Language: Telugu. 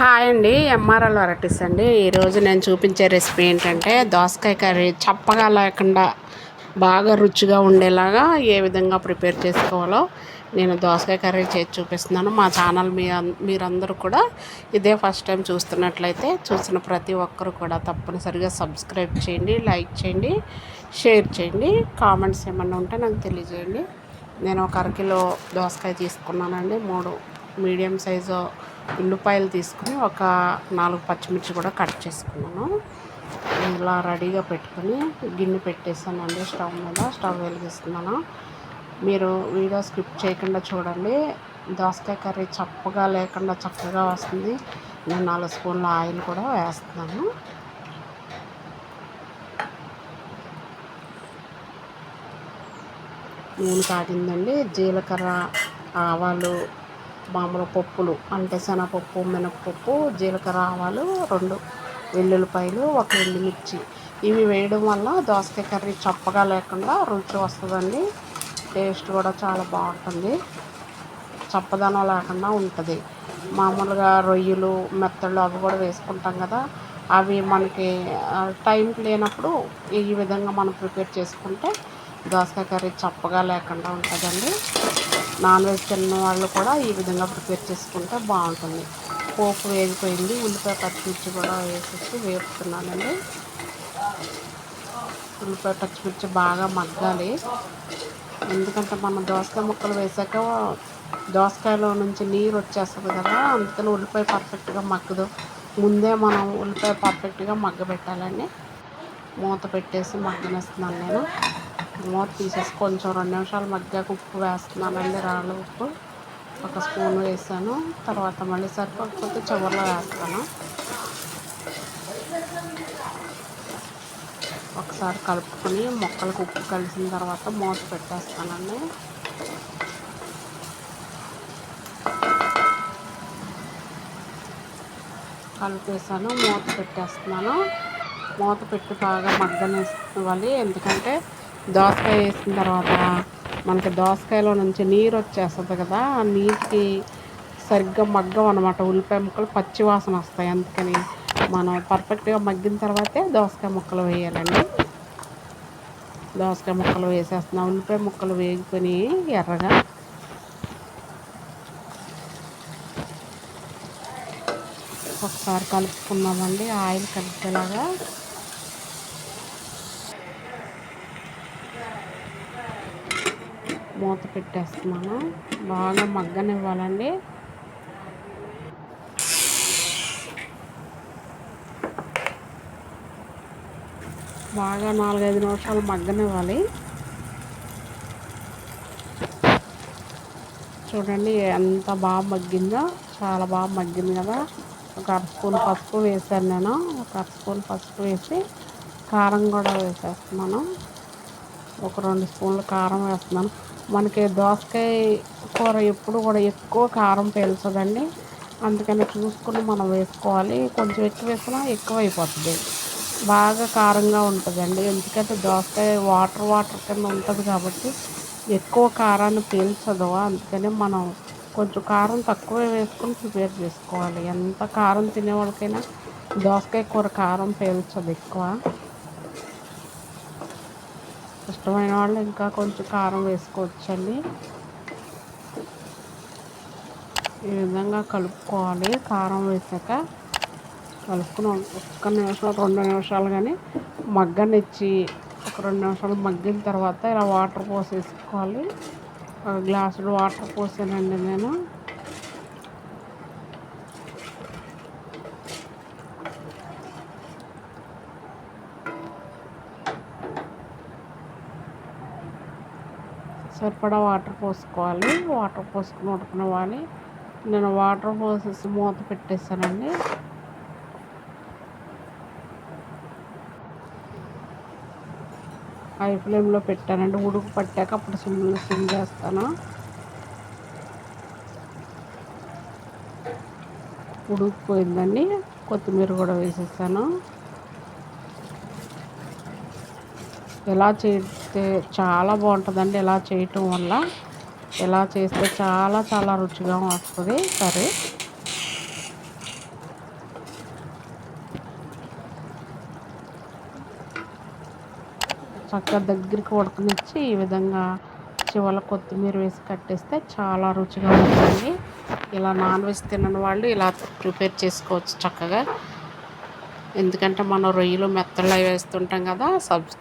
హాయ్ అండి ఎంఆర్ఎల్ వెరైటీస్ అండి. ఈరోజు నేను చూపించే రెసిపీ ఏంటంటే దోసకాయ కర్రీ. చప్పగా లేకుండా బాగా రుచిగా ఉండేలాగా ఏ విధంగా ప్రిపేర్ చేసుకోవాలో నేను దోసకాయ కర్రీ చేసి చూపిస్తున్నాను. మా ఛానల్ మీ మీరందరూ కూడా ఇదే ఫస్ట్ టైం చూస్తున్నట్లయితే చూసిన ప్రతి ఒక్కరు కూడా తప్పనిసరిగా సబ్స్క్రైబ్ చేయండి లైక్ చేయండి షేర్ చేయండి. కామెంట్స్ ఏమన్నా ఉంటే నాకు తెలియజేయండి. నేను ఒక అరకిలో దోసకాయ తీసుకున్నానండి. మూడు మీడియం సైజు ఉల్లిపాయలు తీసుకుని ఒక నాలుగు పచ్చిమిర్చి కూడా కట్ చేసుకున్నాను. ఇలా రెడీగా పెట్టుకుని గిన్నె పెట్టేసానండి స్టవ్ మీద. స్టవ్ వెలిగిస్తున్నాను. మీరు వీడియో స్కిప్ చేయకుండా చూడండి. దోసకాయ కర్రీ చప్పగా లేకుండా చక్కగా వస్తుంది. నేను నాలుగు స్పూన్ల ఆయిల్ కూడా వేస్తున్నాను. నూనె కాగిందండి. జీలకర్ర ఆవాలు మామూలు పప్పులు అంటే శనగపప్పు మినపప్పు జీలకర్ర ఆవాలు రెండు వెల్లుల్లిపాయలు ఒక ఎండుమిర్చి. ఇవి వేయడం వల్ల దోసకాయ కర్రీ చప్పగా లేకుండా రుచి వస్తుందండి. టేస్ట్ కూడా చాలా బాగుంటుంది. చప్పదనం లేకుండా ఉంటుంది. మామూలుగా రొయ్యలు మెత్తళ్ళు అవి కూడా వేసుకుంటాం కదా అవి మనకి టైం లేనప్పుడు ఈ విధంగా మనం ప్రిపేర్ చేసుకుంటే దోసకాయ కర్రీ చప్పగా లేకుండా ఉంటుందండి. నాన్ వెజ్ తిన్న వాళ్ళు కూడా ఈ విధంగా ప్రిపేర్ చేసుకుంటే బాగుంటుంది. పోపు వేగిపోయింది ఉల్లిపాయ పచ్చిమిర్చి కూడా వేసేసి వేపుతున్నానండి. ఉల్లిపాయ పచ్చిమిర్చి బాగా మగ్గాలి. ఎందుకంటే మనం దోసకాయ ముక్కలు వేసాక దోసకాయలో నుంచి నీరు వచ్చేస్తుంది కదా అందుకని ఉల్లిపాయ పర్ఫెక్ట్గా మగ్గదు. ముందే మనం ఉల్లిపాయ పర్ఫెక్ట్గా మగ్గబెట్టాలండి. మూత పెట్టేసి మగ్గనిస్తున్నాను నేను. మూత తీసేసి కొంచెం రెండు నిమిషాలు మధ్యకు ఉప్పు వేస్తున్నానండి రాళ్ళ ఉప్పు. ఒక స్పూన్ వేసాను. తర్వాత మళ్ళీ సరిపోకపోతే చివరిలో వేస్తాను. ఒకసారి కలుపుకొని మొక్కలకు ఉప్పు కలిసిన తర్వాత మూత పెట్టేస్తానండి. కలిపేసాను మూత పెట్టేస్తున్నాను. మూత పెట్టి బాగా మగ్గనివ్వాలి. ఎందుకంటే దోసకాయ వేసిన తర్వాత మనకి దోసకాయలో నుంచి నీరు వచ్చేస్తుంది కదా ఆ నీటికి సరిగ్గా మగ్గం అనమాట ఉల్లిపాయ ముక్కలు పచ్చి వాసన వస్తాయి. అందుకని మనం పర్ఫెక్ట్గా మగ్గిన తర్వాతే దోసకాయ ముక్కలు వేయాలండి. దోసకాయ ముక్కలు వేసేస్తున్నాం. ఉల్లిపాయ ముక్కలు వేగుకొని ఎర్రగా ఒకసారి కలుపుకున్నామండి ఆయిల్ కలిపేలాగా మూత పెట్టేస్తున్నాను. బాగా మగ్గనివ్వాలండి. బాగా నాలుగైదు నిమిషాలు మగ్గనివ్వాలి. చూడండి ఎంత బాగా మగ్గిందో చాలా బాగా మగ్గింది కదా. ఒక అర స్పూన్ పసుపు వేసాను నేను. ఒక అర స్పూన్ పసుపు వేసి కారం కూడా వేసేస్తున్నాను. ఒక రెండు స్పూన్లు కారం వేస్తున్నాను. మనకి దోసకాయ కూర ఎప్పుడు కూడా ఎక్కువ కారం పీల్చదండి. అందుకని చూసుకుని మనం వేసుకోవాలి. కొంచెం ఎక్కువ వేసినా ఎక్కువ అయిపోతుంది. బాగా కారంగా ఉంటుందండి. ఎందుకంటే దోసకాయ వాటర్ వాటర్ కింద ఉంటుంది కాబట్టి ఎక్కువ కారాన్ని పీల్చదు. అందుకని మనం కొంచెం కారం తక్కువే వేసుకొని ప్రిపేర్ చేసుకోవాలి. ఎంత కారం తినే వాళ్ళకైనా దోసకాయ కూర కారం పీల్చదు ఎక్కువ. ఇష్టమైన వాళ్ళు ఇంకా కొంచెం కారం వేసుకోవచ్చండి. ఈ విధంగా కలుపుకోవాలి. కారం వేసాక కలుపుకుని ఒక్క నిమిషం రెండు నిమిషాలు కానీ మగ్గనిచ్చి ఒక రెండు నిమిషాలు మగ్గిన తర్వాత ఇలా వాటర్ పోసేసుకోవాలి. ఒక గ్లాసులు వాటర్ పోసానండి నేను. సరిపడా వాటర్ పోసుకోవాలి. వాటర్ పోసుకుని ఉడకనివ్వాలి నేను వాటర్ పోసేసి మూత పెట్టేసానండి హై ఫ్లేమ్లో పెట్టానండి. ఉడుకు పట్టాక అప్పుడు సిమ్లో సిమ్ చేస్తాను. ఉడికిపోయిందండి. కొత్తిమీర కూడా వేసేసాను. ఇలా చేస్తే చాలా బాగుంటుందండి ఇలా చేయటం వల్ల. ఇలా చేస్తే చాలా చాలా రుచిగా వస్తుంది. సరే. చక్కగా దగ్గరికి ఉడకనిచ్చి ఈ విధంగా చివల కొత్తిమీర వేసి కట్టేస్తే చాలా రుచిగా ఉంటుంది ఇలా నాన్ వెజ్ తినని వాళ్ళు ఇలా ప్రిపేర్ చేసుకోవచ్చు చక్కగా. ఎందుకంటే మనం రొయ్యలు మెత్తలు వేస్తుంటాం కదా సబ్స్